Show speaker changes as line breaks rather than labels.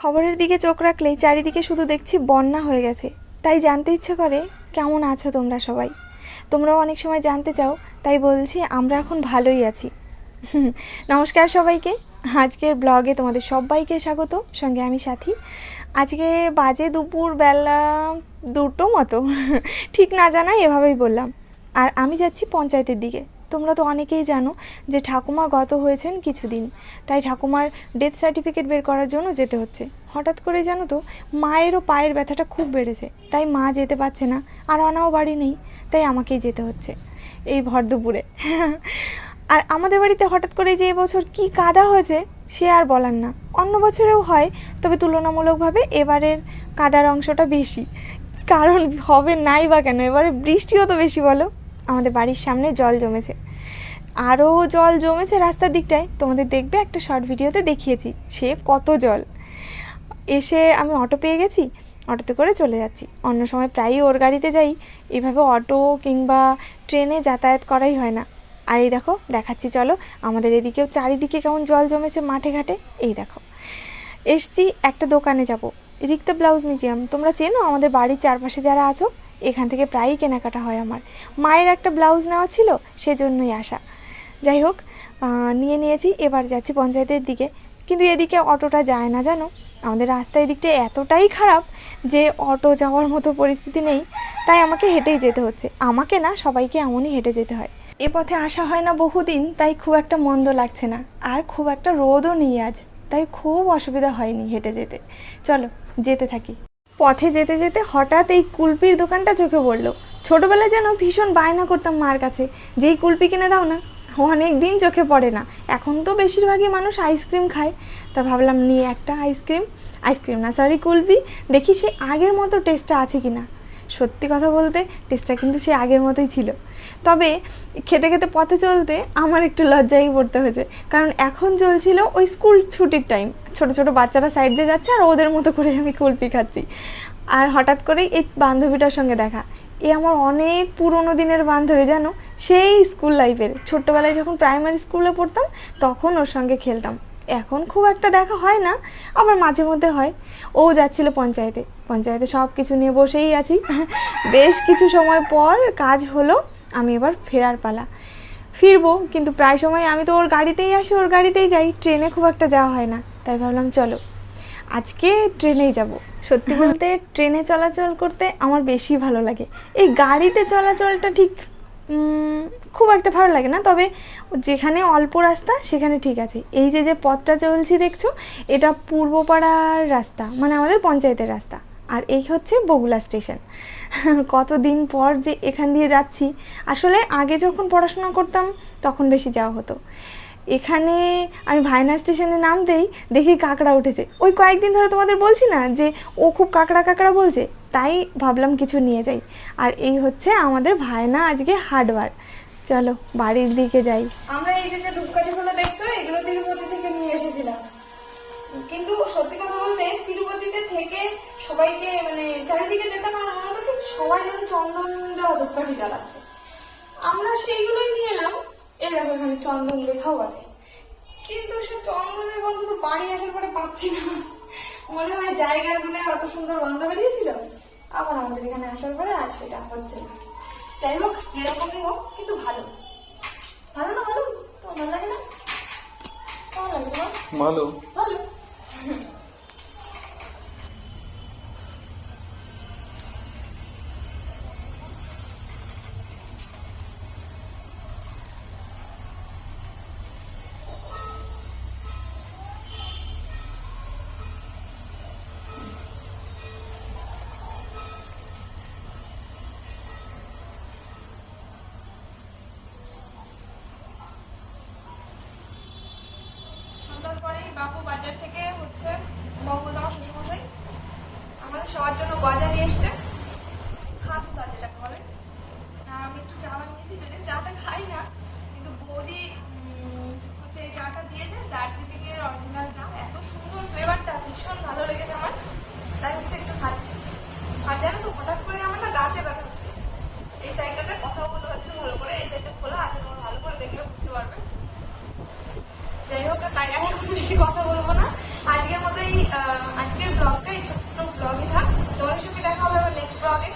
খবরের দিকে চোখ রাখলেই চারিদিকে শুধু দেখছি বন্যা হয়ে গেছে। তাই জানতে ইচ্ছে করে, কেমন আছো তোমরা সবাই? তোমরাও অনেক সময় জানতে চাও, তাই বলছি আমরা এখন ভালোই আছি। নমস্কার সবাইকে। আজকের ব্লগে তোমাদের সবাইকে স্বাগত, সঙ্গে আমি সাথী। আজকে বাজে দুপুর বেলা দুটো মতো। ঠিক না জানাই এভাবেই বললাম। আর আমি যাচ্ছি পঞ্চায়েতের দিকে। তোমরা তো অনেকেই জানো যে ঠাকুমা গত হয়েছেন কিছুদিন। তাই ঠাকুমার ডেথ সার্টিফিকেট বের করার জন্য যেতে হচ্ছে। হঠাৎ করে জানো তো, মায়েরও পায়ের ব্যথাটা খুব বেড়েছে। তাই মা যেতে পারছে না, আর অনাও বাড়ি নেই, তাই আমাকেই যেতে হচ্ছে। এই ভর দুপুরে। আর আমাদের বাড়িতে হঠাৎ করে যে এবছর কি কাদা হয়েছে, সে আর বলার না। অন্য বছরেও হয়, তবে তুলনামূলকভাবে এবারের কাদার অংশটা বেশি। কারণ হবে নাই বা কেন? এবারে বৃষ্টিও তো বেশি বলো। আমাদের বাড়ির সামনে জল জমেছে। আরও জল জমেছে রাস্তার দিকটায়। তোমাদের দেখবে একটা শর্ট ভিডিওতে দেখিয়েছি, সে কত জল। এসে আমি অটো পেয়ে গেছি অটোতে করে চলে যাচ্ছি। অন্য সময় প্রায়ই ওর গাড়িতে যাই, এভাবে অটো কিংবা ট্রেনে যাতায়াত করাই হয় না। আর এই দেখো, দেখাচ্ছি চলো, আমাদের এদিকেও চারিদিকে কেমন জল জমেছে মাঠে ঘাটে, এই দেখো। এসছি একটা দোকানে যাব, রিক্তা ব্লাউজ মিউজিয়াম। তোমরা চেনো আমাদের বাড়ির চারপাশে যারা আছো এখান থেকে প্রায়ই কেনাকাটা হয় আমার। মায়ের একটা ব্লাউজ নেওয়া ছিল, সেজন্যই আসা। যাই হোক নিয়ে নিয়েছি, এবার যাচ্ছি পঞ্চায়েতের দিকে। কিন্তু এদিকে অটোটা যায় না, জানো? আমাদের রাস্তা এদিকটা এতটাই খারাপ যে অটো যাওয়ার মতো পরিস্থিতি নেই, তাই আমাকে হেঁটেই যেতে হচ্ছে। আমাকে না, সবাইকে এমনই হেঁটে যেতে হয়। এ পথে আসা হয় না বহুদিন, তাই খুব একটা মন্দ লাগছে না। আর খুব একটা রোদও নেই আজ, তাই খুব অসুবিধা হয়নি হেঁটে যেতে। চলো, যেতে থাকি। পথে যেতে যেতে হঠাৎ এই কুলপির দোকানটা চোখে পড়ল। ছোটবেলায় যেন ভীষণ বায়না করতাম মার কাছে, যেই কুলপি কিনে দাও না, অনেক দিন চোখে পড়ে না। এখন তো বেশিরভাগই মানুষ আইসক্রিম খায়। তা ভাবলাম, নিয়ে একটা আইসক্রিম। আইসক্রিম না সরি কুলপি। দেখি সে আগের মতো টেস্টটা আছে কি না সত্যি কথা বলতে টেস্টটা কিন্তু সে আগের মতোই ছিল। তবে খেতে খেতে পথে চলতে আমার একটু লজ্জাই পড়তে হয়েছে। কারণ এখন চলছিল ওই স্কুল ছুটির টাইম ছোট ছোট বাচ্চারা সাইড দিয়ে যাচ্ছে আর ওদের মতো করে আমি কুলপি খাচ্ছি। আর হঠাৎ করেই এই বান্ধবীটার সঙ্গে দেখা। এ আমার অনেক পুরনো দিনের বান্ধবী, জানো? সেই স্কুল লাইফের ছোট্টবেলায় যখন প্রাইমারি স্কুলে পড়তাম, তখন ওর সঙ্গে খেলতাম। এখন খুব একটা দেখা হয় না, আবার মাঝে মধ্যে হয়। ও যাচ্ছিল পঞ্চায়েতে পঞ্চায়েতে সব কিছু নিয়ে বসেই আছি। বেশ কিছু সময় পর কাজ হলো, আমি এবার ফেরার পালা। ফিরবো, কিন্তু প্রায় সময় আমি তো ওর গাড়িতেই আসি, ওর গাড়িতেই যাই। ট্রেনে খুব একটা যাওয়া হয় না, তাই ভাবলাম চলো। আজকে ট্রেনেই যাব। সত্যি বলতে ট্রেনে চলাচল করতে আমার বেশি ভালো লাগে। এই গাড়িতে চলাচলটা ঠিক খুব একটা ভালো লাগে না, তবে যেখানে অল্প রাস্তা, সেখানে ঠিক আছে। এই যে যে পথটা চলছি দেখছ, এটা পূর্বপাড়ার রাস্তা মানে আমাদের পঞ্চায়েতের রাস্তা। আর এই হচ্ছে বগুলা স্টেশন। কতদিন পর যে এখান দিয়ে যাচ্ছি, আসলে আগে যখন পড়াশোনা করতাম, তখন বেশি যাওয়া হতো। এখানে আমি ভাইনা স্টেশনে নামতেই দেখি কাঁকড়া উঠেছে। ওই কয়েকদিন ধরে তোমাদের বলছি না যে, ও খুব কাঁকড়া কাঁকড়া বলছে? তাই ভাবলাম কিছু নিয়ে যাই। আর এই হচ্ছে আমাদের ভাইনা আজকে হার্ডওয়ার। চলো, বাড়ির দিকে যাই। আমরা এই যে ধূপকাঠিগুলো দেখছ, এগুলো তিরুপতি থেকে নিয়ে এসেছিলাম। কিন্তু সত্যি কথা বলতে, তিরুপতিতে থেকে সবাইকে মানে চারিদিকে যেতাম আর মনে হতো কি সবাই যেন চন্দন দেওয়া ধূপকাঠি জ্বালাচ্ছে। আমরা সেইগুলোই নিয়ে এলাম। দেখো, এখানে চন্দন লেখাও আছে। কিন্তু সে চন্দনের গন্ধ তো বাড়ি আসার পরে পাচ্ছি না। মনে হয় জায়গার মনে অত সুন্দর গন্ধ বেরিয়েছিল? আবার আমাদের এখানে আসার পরে আর সেটা হচ্ছে না। যাই হোক, যেরকমই হোক, কিন্তু ভালো। ভালো না ভালো? তোমার ভালো লাগে না?
ভালো।
হচ্ছে। মহম্মদ শ্বশুরমশাই আমাদের সবার জন্য গজা নিয়ে এসছে খাস গজা যেটাকে বলে আর আমি একটু চা বানিয়েছি যদি চাটা খাই না কিন্তু বৌদি উম, হচ্ছে এই চাটা দিয়েছে দার্জিলিং এর অরিজিনাল চা এত সুন্দর ফ্লেভারটা ভীষণ ভালো লেগেছে আমার তাই হচ্ছে একটু খাচ্ছি আর জানো তো হঠাৎ করে আমার না দাঁতে ব্যথা হচ্ছে এই সাইডটাতে কথা বলতে পারছি না ভালো করে এই সাইডটা খোলা আছে তোমরা ভালো করে দেখলে বুঝতে পারবে যাই হোক তাই এখন বেশি কথা বলব না। আজকের মতো এই আজকের আজকে ব্লগটা এই ছোট্ট ব্লগে থাক। তোমাদের সঙ্গে দেখা হবে আবার নেক্সট ব্লগে